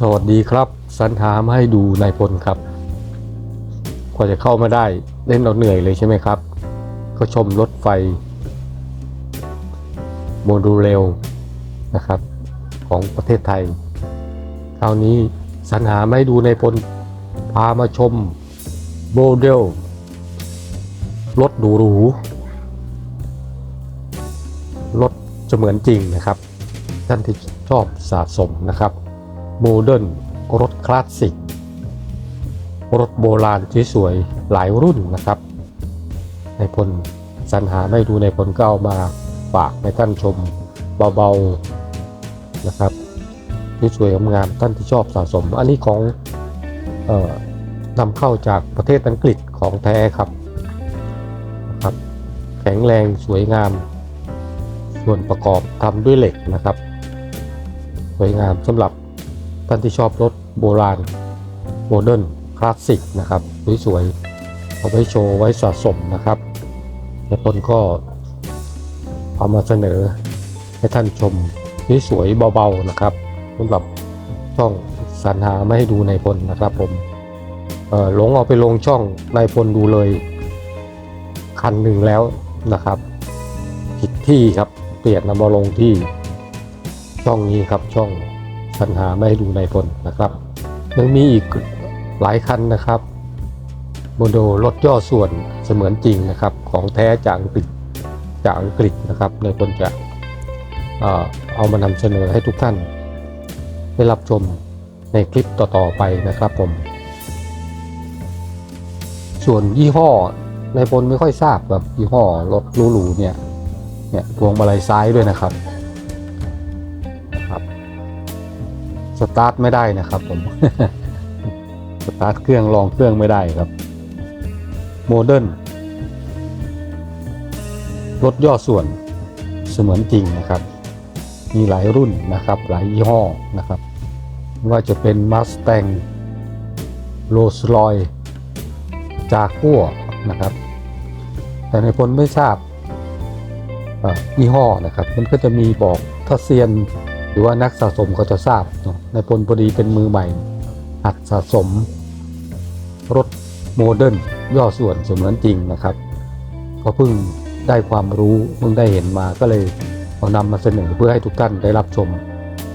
สวัสดีครับสรรหามาให้ดูนายพลครับกว่าจะเข้ามาได้เล่นเราเหนื่อยเลยใช่ไหมครับ ก็ชมรถไฟ โมดูลเรลนะครับ ของประเทศไทย คราวนี้สรรหามาให้ดูนายพลพามาชมโมเดลรถหรูหรูรถเสมือนจริงนะครับ ท่านที่ชอบสะสมนะครับ โมเดิร์นรถคลาสสิก รถโบราณสวยๆหลายรุ่นนะครับในพลสรรหาไม่ดูในพลก็เอามาฝากให้ท่านชมเบาๆนะครับสวยๆงามๆท่านที่ชอบสะสม อันนี้ของออนำเข้าจากประเทศอังกฤษของแท้ครับนะครับ แข็งแรงสวยงาม ส่วนประกอบทำด้วยเหล็กนะครับ สวยงามสำหรับ ท่านที่ชอบรถโบราณโมเดิร์นคลาสสิกนะครับสวยๆเอาไว้โชว์ไว้สะสมนะครับในพลก็เอามาเสนอให้ท่านชมสวยๆเบาๆนะครับสำหรับช่องสรรหาไม่ให้ดูในพลนะครับผมหลงเอาไปลงช่องในพลดูเลยคันหนึ่งแล้วนะครับผิดที่ครับเปลี่ยนนำมาลงที่ช่องนี้ครับช่อง ปัญหาไม่ให้ดูในพลนะครับ ยังมีอีกหลายคันนะครับ โมเดลรถย่อส่วนเสมือนจริงนะครับ ของแท้จากอังกฤษจากอังกฤษนะครับในพลจะเอามานำเสนอให้ทุกท่าน ได้รับชมในคลิปต่อๆไปนะครับผม ส่วนยี่ห้อในพลไม่ค่อยทราบแบบยี่ห้อรถหรูๆเนี่ยเนี่ยพวงมาลัยซ้ายด้วยนะครับ สตาร์ทไม่ได้นะครับผม สตาร์ทเครื่องลองเครื่องไม่ได้ครับ โมเดิร์นรถย่อส่วนเสมือนจริงนะครับ มีหลายรุ่นนะครับ หลายยี่ห้อนะครับ ว่าจะเป็น Mustang Rolls r o y จากัวนะครับ แต่ในพลไม่ทราบอ่อยี่ห้อนะครับ มันก็จะมีบอกถ้าเซียน รือว่านักสะสมก็จะทราบเนอะในพลพอดีเป็นมือใหม่ หัดสะสม รถโมเดิร์นย่อส่วนเสมือนจริงนะครับ ก็เพิ่งได้ความรู้เพิ่งได้เห็นมาก็เลยเอานำมาเสนอเพื่อให้ทุกท่านได้รับชม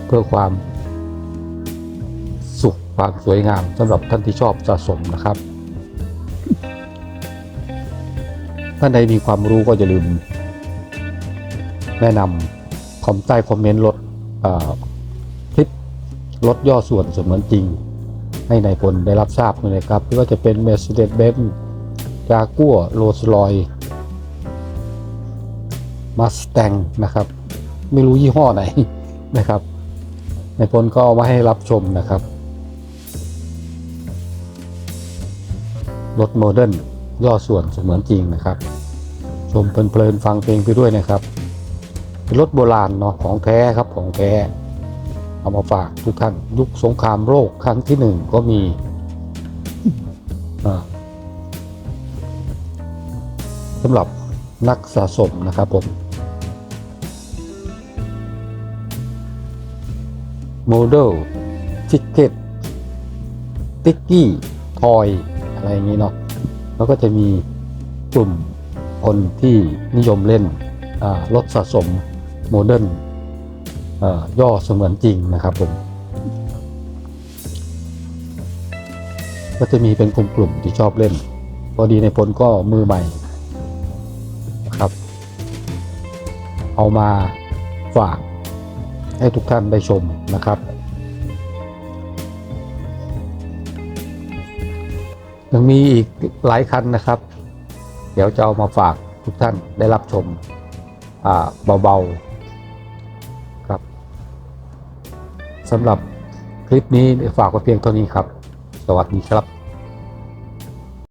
เพื่อความสุขความสวยงามสำหรับท่านที่ชอบสะสมนะครับ ท่านใดมีความรู้ก็อย่าลืม แนะนำคอมใต้คอมเมนต์ลด คลิปลดย่อส่วนเสมือนจริง ให้ในายพลได้รับทราบเลยนะครับไม่ว่าจะเป็น Mercedes-Benz Jaguar Rolls-Royce Mustang นะครับ ไม่รู้ยี่ห้อไหนนะครับในายพลก็เอามาให้รับชมนะครับรถโมเดิร์นย่อส่วนเสมือนจริงนะครับ ชมเพลินๆฟังเพลงไปด้วยนะครับ เป็นรถโบราณเนาะของแท้ครับของแท้เอามาฝากทุกท่านยุคสงครามโลกครั้งที่หนึ่งก็มีสำหรับนักสะสมนะครับผมโมเดลทิกเก็ตติ๊กกี้ทอยอะไรอย่างนี้เนาะแล้วก็จะมีกลุ่มคนที่นิยมเล่นรถสะสม โมเดิร์นย่อเสมือนจริงนะครับผม ก็จะมีเป็นกลุ่มๆที่ชอบเล่น พอดีในพลก็มือใหม่นะครับ เอามาฝากให้ทุกท่านได้ชมนะครับยังมีอีกหลายคันนะครับ เดี๋ยวจะเอามาฝากทุกท่านได้รับชมเบาๆ สำหรับคลิปนี้ฝากไว้เพียงเท่านี้ครับ สวัสดีครับ